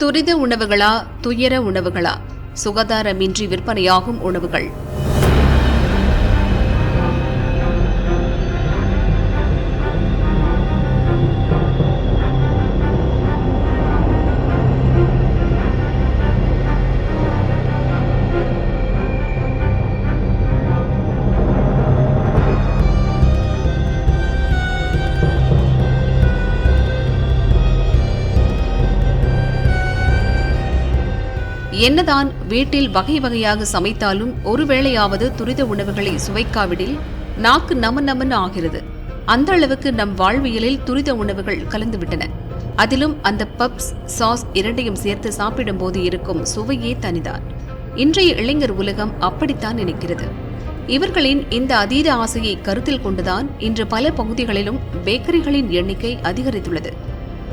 துரித உணவுகளா துயர உணவுகளா? சுகாதாரமின்றி விற்பனையாகும் உணவுகள். என்னதான் வீட்டில் வகை வகையாக சமைத்தாலும் ஒருவேளையாவது துரித உணவுகளை சுவைக்காவிடில் நாக்கு நம நமன் ஆகிறது. அந்த அளவுக்கு நம் வாழ்வியலில் துரித உணவுகள் கலந்துவிட்டன. அதிலும் அந்த பப்ஸ் சாஸ் இரண்டையும் சேர்த்து சாப்பிடும்போது இருக்கும் சுவையே தனிதான். இன்றைய இளைஞர் உலகம் அப்படித்தான் நினைக்கிறது. இவர்களின் இந்த அதீத ஆசையை கருத்தில் கொண்டுதான் இன்று பல பகுதிகளிலும் பேக்கரிகளின் எண்ணிக்கை அதிகரித்துள்ளது.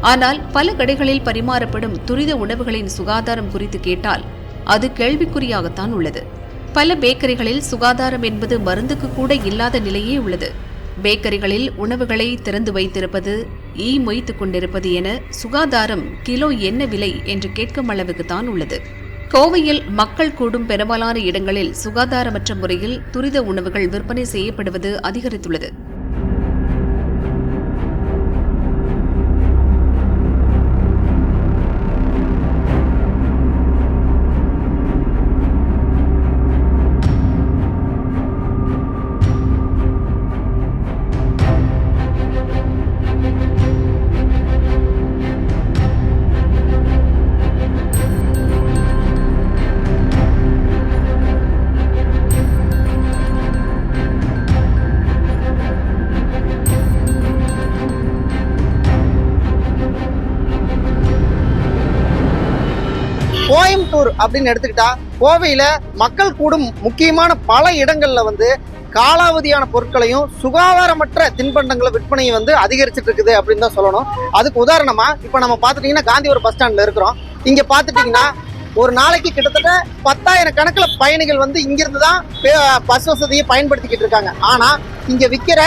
ஆனால் பல கடைகளில் பரிமாறப்படும் துரித உணவுகளின் சுகாதாரம் குறித்து கேட்டால் அது கேள்விக்குறியாகத்தான் உள்ளது. பல பேக்கரிகளில் சுகாதாரம் என்பது மருந்துக்கு கூட இல்லாத நிலையே உள்ளது. பேக்கரிகளில் உணவுகளை திறந்து வைத்திருப்பது ஈ மொய்த்து கொண்டிருப்பது என சுகாதாரம் கிலோ என்ன விலை என்று கேட்கும் அளவுக்கு தான் உள்ளது. கோவையில் மக்கள் கூடும் பெரும்பாலான இடங்களில் சுகாதாரமற்ற முறையில் துரித உணவுகள் விற்பனை செய்யப்படுவது அதிகரித்துள்ளது. கோயம்புத்தூர் அப்படின்னு எடுத்துக்கிட்டா கோவையில மக்கள் கூடும் முக்கியமான பல இடங்கள்ல வந்து காலாவதியான பொருட்களையும் சுகாதாரமற்ற தின்பண்டங்களை விற்பனையை வந்து அதிகரிச்சுட்டு இருக்குது அப்படின்னு தான் சொல்லணும். அதுக்கு உதாரணமா இப்ப நம்ம பார்த்துட்டீங்கன்னா காந்திபுரம் பஸ் ஸ்டாண்ட்ல இருக்கிறோம். இங்க பார்த்துட்டீங்கன்னா ஒரு நாளைக்கு கிட்டத்தட்ட பத்தாயிரம் கணக்கில் பயணிகள் வந்து இங்கிருந்து தான் பே- பஸ் வசதியை பயன்படுத்திக்கிட்டு இருக்காங்க. ஆனால் இங்கே விற்கிற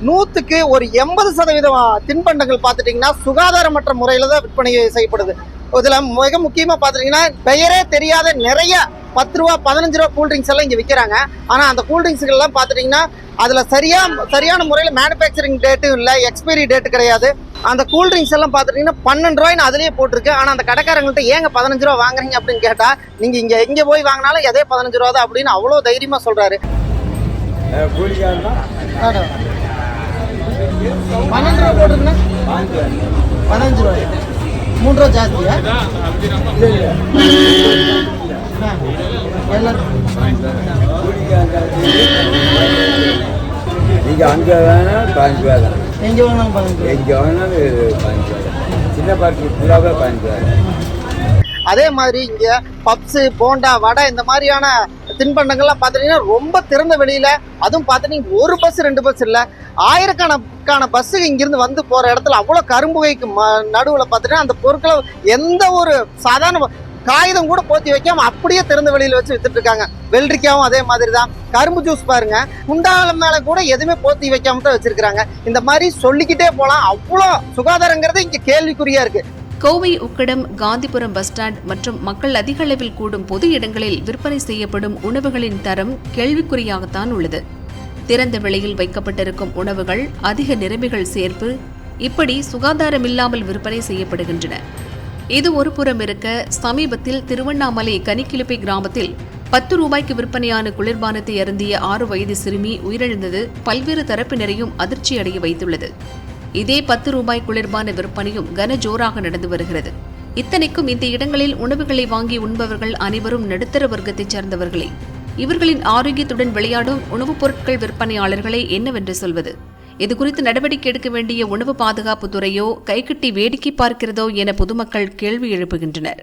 நூற்றுக்கு ஒரு எண்பது சதவீதம் தின்பண்டங்கள் பார்த்துட்டிங்கன்னா சுகாதாரமற்ற முறையில் தான் விற்பனை செய்யப்படுது. இதுல மிக முக்கியமா பாத்துட்டீங்கன்னா பெயரே தெரியாத நிறைய பத்து ரூபா பதினஞ்சு ரூபா கூல்ட்ரிங்க்ஸ் எல்லாம் இங்க விற்கிறாங்க. ஆனா அந்த கூல்ட்ரிங்க்ஸ்கள் எல்லாம் பாத்துட்டீங்கன்னா அதுல சரியா சரியான முறையில மேனுஃபேக்சரிங் டேட்டு இல்ல எக்ஸ்பைரி டேட் கிடையாது. அந்த கூல்ட்ரிங்க்ஸ் எல்லாம் பாத்துட்டீங்கன்னா பன்னெண்டு ரூபாய்னு அதுலயே போட்டிருக்கு. ஆனா அந்த கடைக்காரங்கள்ட்ட ஏங்க பதினஞ்சு ரூபா வாங்குறீங்க? அப்படின்னு கேட்டா நீங்க இங்க எங்க போய் வாங்கினாலும் எதே பதினஞ்சு ரூபா தான் அப்படின்னு அவ்வளவு தைரியமா சொல்றாரு. பன்னெண்டு ரூபா போட்டிருந்தேன் பதினஞ்சு ரூபாய். மூணு ரூபா ஜாஸ்தியா நீங்க அங்க வேணா பதினஞ்சு ரூபா தான் எங்க வேணாலும் எங்க வேணாலும் பதினஞ்சு ரூபா சின்ன பாட்டு ஃபுல்லாகவே பதினஞ்சு ரூபா அதே மாதிரி இங்கே பப்ஸு போண்டா வடை இந்த மாதிரியான தின்பண்டங்கள்லாம் பார்த்துட்டீங்கன்னா ரொம்ப திறந்த வெளியில். அதுவும் பார்த்துட்டீங்கன்னா ஒரு பஸ் ரெண்டு பஸ் இல்லை. ஆயிரக்கணக்கான பஸ்ஸு இங்கிருந்து வந்து போகிற இடத்துல அவ்வளோ கரும்புகைக்கு ம- நடுவில் பார்த்துட்டீங்கன்னா அந்த பொருட்களை எந்த ஒரு சாதாரண காகிதம் கூட போத்தி வைக்காம அப்படியே திறந்த வெளியில் வச்சு வித்துட்டு இருக்காங்க. வெள்ளரிக்காவும் அதே மாதிரி தான் கரும்பு ஜூஸ் பாருங்க. குண்டால மேல கூட எதுவுமே போத்தி வைக்காம தான் வச்சிருக்காங்க இந்த மாதிரி சொல்லிக்கிட்டே போலாம். அவ்வளோ சுகாதாரங்கிறது இங்க கேள்விக்குறியா இருக்கு. கோவை உக்கடம் காந்திபுரம் பஸ் ஸ்டாண்ட் மற்றும் மக்கள் அதிக அளவில் கூடும் பொது இடங்களில் விற்பனை செய்யப்படும் உணவுகளின் தரம் கேள்விக்குறியாகத்தான் உள்ளது. திறந்த விலையில் வைக்கப்பட்டிருக்கும் உணவுகள் அதிக நிறமிகள் சேர்ப்பு இப்படி சுகாதாரமில்லாமல் விற்பனை செய்யப்படுகின்றன. இது ஒரு புறம் இருக்க சமீபத்தில் திருவண்ணாமலை கனிக்கிளிப்பை கிராமத்தில் பத்து ரூபாய்க்கு விற்பனையான குளிர்பானத்தை அருந்திய ஆறு வயது சிறுமி உயிரிழந்தது பல்வேறு தரப்பினரையும் அதிர்ச்சியடைய வைத்துள்ளது. இதே பத்து ரூபாய் குளிர்பான விற்பனையும் கன ஜோராக நடந்து வருகிறது. இத்தனைக்கும் இந்த இடங்களில் உணவுகளை வாங்கி உண்பவர்கள் அனைவரும் நடுத்தர வர்க்கத்தைச் சேர்ந்தவர்களே. இவர்களின் ஆரோக்கியத்துடன் விளையாடும் உணவுப் பொருட்கள் விற்பனையாளர்களை என்னவென்று சொல்வது? இது குறித்து நடவடிக்கை எடுக்க வேண்டிய உணவு பாதுகாப்பு துறையோ கைகட்டி வேடிக்கை பார்க்கிறதோ என பொதுமக்கள் கேள்வி எழுப்புகின்றனர்.